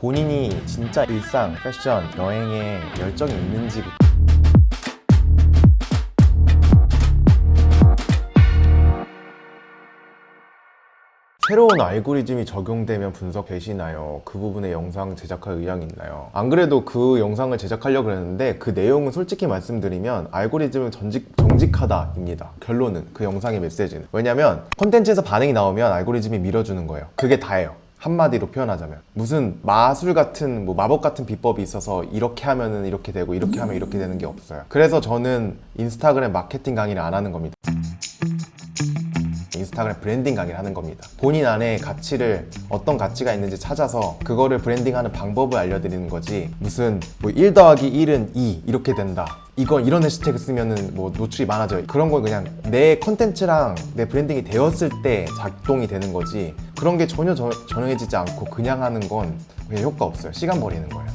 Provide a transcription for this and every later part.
본인이 진짜 일상, 패션, 여행에 열정이 있는지 새로운 알고리즘이 적용되면 분석되시나요? 그 부분에 영상 제작할 의향이 있나요? 안 그래도 그 영상을 제작하려고 그랬는데 그 내용은 솔직히 말씀드리면 알고리즘은 전직, 정직하다입니다. 결론은 그 영상의 메시지는. 왜냐면 콘텐츠에서 반응이 나오면 알고리즘이 밀어주는 거예요. 그게 다예요. 한마디로 표현하자면 무슨 마술 같은 뭐 마법 같은 비법이 있어서 이렇게 하면은 이렇게 되고 이렇게 하면 이렇게 되는 게 없어요. 그래서 저는 인스타그램 마케팅 강의를 안 하는 겁니다. 인스타그램 브랜딩 강의를 하는 겁니다. 본인 안에 가치를 어떤 가치가 있는지 찾아서 그거를 브랜딩하는 방법을 알려드리는 거지 무슨 뭐 1 더하기 1은 2 이렇게 된다. 이건 이런 해시태그 쓰면은 뭐 노출이 많아져요. 그런 건 그냥 내 컨텐츠랑 내 브랜딩이 되었을 때 작동이 되는 거지 그런 게 전혀 저- 정해지지 않고 그냥 하는 건 그게 효과 없어요. 시간 버리는 거예요.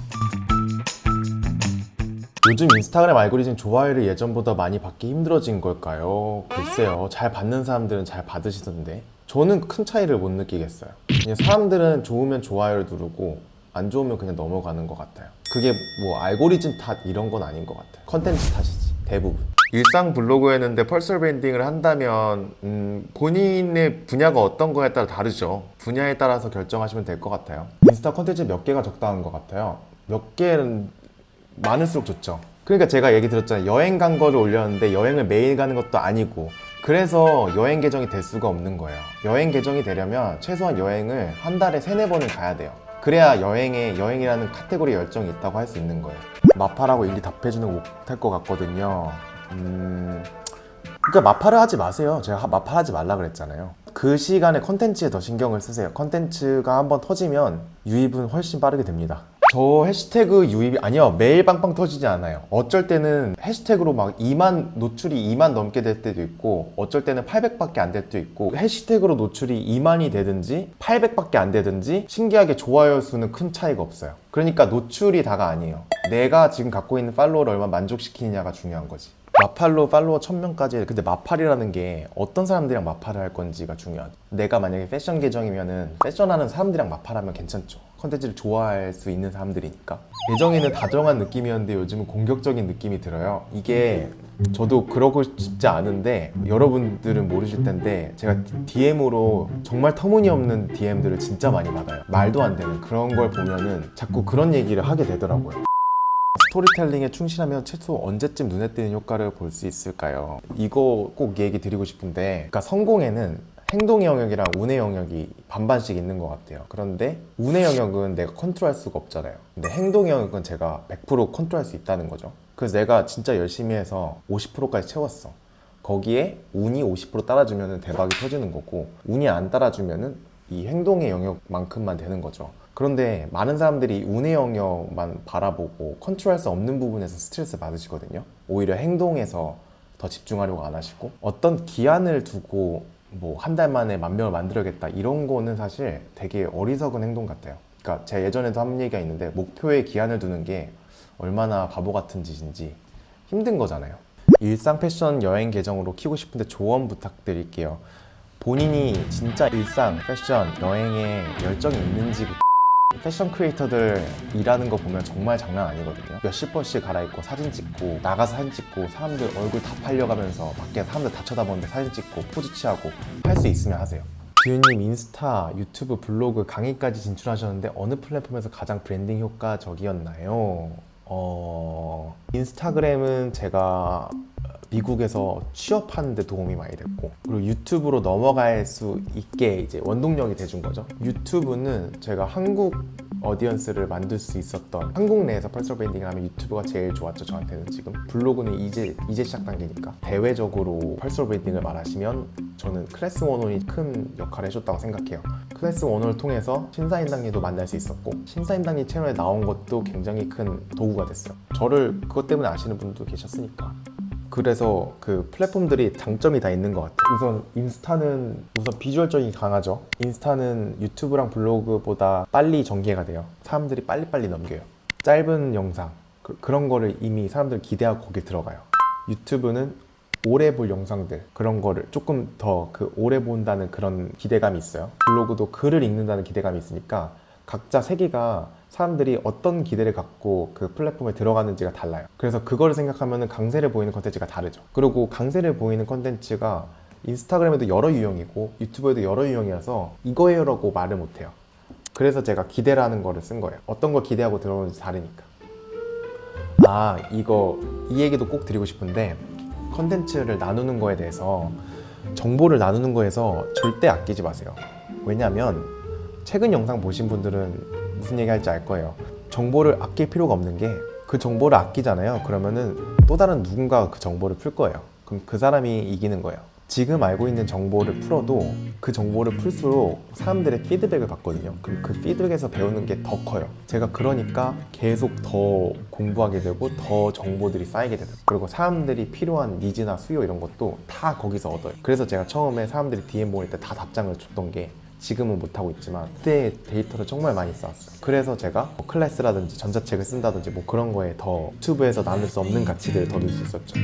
요즘 인스타그램 알고리즘 좋아요를 예전보다 많이 받기 힘들어진 걸까요? 글쎄요. 잘 받는 사람들은 잘 받으시던데. 저는 큰 차이를 못 느끼겠어요. 그냥 사람들은 좋으면 좋아요를 누르고 안 좋으면 그냥 넘어가는 것 같아요. 그게 뭐 알고리즘 탓 이런 건 아닌 것 같아요. 컨텐츠 탓이지. 대부분. 일상 블로그 했는데 퍼스널 브랜딩을 한다면 음, 본인의 분야가 어떤 거에 따라 다르죠. 분야에 따라서 결정하시면 될 것 같아요. 인스타 컨텐츠 몇 개가 적당한 것 같아요. 몇 개는 많을수록 좋죠. 그러니까 제가 얘기 들었잖아요. 여행 간 거를 올렸는데 여행을 매일 가는 것도 아니고 그래서 여행 계정이 될 수가 없는 거예요. 여행 계정이 되려면 최소한 여행을 한 달에 세네 번은 가야 돼요. 그래야 여행에 여행이라는 카테고리 열정이 있다고 할 수 있는 거예요. 마팔하고 일일이 답해주는 거 못할 것 같거든요. 음, 그러니까 마팔을 하지 마세요. 제가 하- 마팔하지 말라 그랬잖아요. 그 시간에 컨텐츠에 더 신경을 쓰세요. 컨텐츠가 한번 터지면 유입은 훨씬 빠르게 됩니다. 저 해시태그 유입이 아니요 매일 빵빵 터지지 않아요. 어쩔 때는 해시태그로 막 2만 노출이 2만 넘게 될 때도 있고 어쩔 때는 800밖에 안 될 때도 있고 해시태그로 노출이 2만이 되든지 800밖에 안 되든지 신기하게 좋아요 수는 큰 차이가 없어요. 그러니까 노출이 다가 아니에요. 내가 지금 갖고 있는 팔로워를 얼마나 만족시키느냐가 중요한 거지. 마팔로 팔로워 1000명까지 근데 마팔이라는 게 어떤 사람들이랑 마팔을 할 건지가 중요하죠 내가 만약에 패션 계정이면은 패션하는 사람들이랑 마팔하면 괜찮죠 컨텐츠를 좋아할 수 있는 사람들이니까. 예정에는 다정한 느낌이었는데 요즘은 공격적인 느낌이 들어요. 이게 저도 그러고 싶지 않은데 여러분들은 모르실 텐데 제가 DM으로 정말 터무니없는 DM들을 진짜 많이 받아요. 말도 안 되는 그런 걸 보면은 자꾸 그런 얘기를 하게 되더라고요. 스토리텔링에 충실하면 최소 언제쯤 눈에 띄는 효과를 볼 수 있을까요? 이거 꼭 얘기 드리고 싶은데, 그러니까 성공에는 행동의 영역이랑 운의 영역이 반반씩 있는 것 같아요. 그런데 운의 영역은 내가 컨트롤할 수가 없잖아요. 근데 행동의 영역은 제가 100% 컨트롤할 수 있다는 거죠. 그래서 내가 진짜 열심히 해서 50%까지 채웠어. 거기에 운이 50% 따라주면 대박이 터지는 거고, 운이 안 따라주면은 이 행동의 영역만큼만 되는 거죠. 그런데 많은 사람들이 운의 영역만 바라보고 컨트롤할 수 없는 부분에서 스트레스 받으시거든요. 오히려 행동에서 더 집중하려고 안 하시고 어떤 기한을 두고 뭐 한 달 만에 만 명을 만들어야겠다 이런 거는 사실 되게 어리석은 행동 같아요. 그러니까 제가 예전에도 한 얘기가 있는데 목표에 기한을 두는 게 얼마나 바보 같은 짓인지 힘든 거잖아요. 일상 패션 여행 계정으로 키고 싶은데 조언 부탁드릴게요. 본인이 진짜 일상 패션 여행에 열정이 있는지 패션 크리에이터들 일하는 거 보면 정말 장난 아니거든요. 몇십 번씩 갈아입고 사진 찍고 나가서 사진 찍고 사람들 얼굴 다 팔려가면서 밖에 사람들 다 쳐다보는데 사진 찍고 포즈 취하고 할 수 있으면 하세요. 듀님 인스타, 유튜브, 블로그, 강의까지 진출하셨는데 어느 플랫폼에서 가장 브랜딩 효과적이었나요? 어... 인스타그램은 제가 미국에서 취업하는 데 도움이 많이 됐고 그리고 유튜브로 넘어갈 수 있게 이제 원동력이 돼준 거죠. 유튜브는 제가 한국 어디언스를 만들 수 있었던 한국 내에서 퍼스널 브랜딩을 하면 유튜브가 제일 좋았죠 저한테는 지금. 블로그는 이제 이제 시작 단계니까. 대외적으로 퍼스널 브랜딩을 말하시면 저는 클래스 101이 큰 역할을 해줬다고 생각해요. 클래스 101을 통해서 신사임당님도 만날 수 있었고 신사임당님 채널에 나온 것도 굉장히 큰 도구가 됐어요. 저를 그것 때문에 아시는 분도 계셨으니까 그래서 그 플랫폼들이 장점이 다 있는 것 같아요. 우선 인스타는 우선 비주얼적이 강하죠. 인스타는 유튜브랑 블로그보다 빨리 전개가 돼요. 사람들이 빨리빨리 넘겨요. 짧은 영상 그, 런 거를 이미 사람들 기대하고 거기 들어가요. 유튜브는 오래 볼 영상들 그런 거를 조금 더 그 오래 본다는 그런 기대감이 있어요. 블로그도 글을 읽는다는 기대감이 있으니까 각자 세계가 사람들이 어떤 기대를 갖고 그 플랫폼에 들어가는지가 달라요. 그래서 그거를 생각하면 강세를 보이는 컨텐츠가 다르죠. 그리고 강세를 보이는 컨텐츠가 인스타그램에도 여러 유형이고 유튜브에도 여러 유형이라서 이거예요라고 말을 못해요. 그래서 제가 기대라는 거를 쓴 거예요. 어떤 걸 기대하고 들어오는지 다르니까. 아, 이거 이 얘기도 꼭 드리고 싶은데 컨텐츠를 나누는 거에 대해서 정보를 나누는 거에서 절대 아끼지 마세요. 왜냐면 최근 영상 보신 분들은 무슨 얘기 할지 알 거예요. 정보를 아낄 필요가 없는 게 그 정보를 아끼잖아요. 그러면은 또 다른 누군가가 그 정보를 풀 거예요. 그럼 그 사람이 이기는 거예요. 지금 알고 있는 정보를 풀어도 그 정보를 풀수록 사람들의 피드백을 받거든요. 그럼 그 피드백에서 배우는 게 더 커요. 제가 그러니까 계속 더 공부하게 되고 더 정보들이 쌓이게 되고 그리고 사람들이 필요한 니즈나 수요 이런 것도 다 거기서 얻어요. 그래서 제가 처음에 사람들이 DM 보낼 때 다 답장을 줬던 게 지금은 못하고 있지만 그때 데이터를 정말 많이 쌓았어요. 그래서 제가 뭐 클래스라든지 전자책을 쓴다든지 뭐 그런 거에 더 유튜브에서 나눌 수 없는 가치들을 더 넣을 수 있었죠.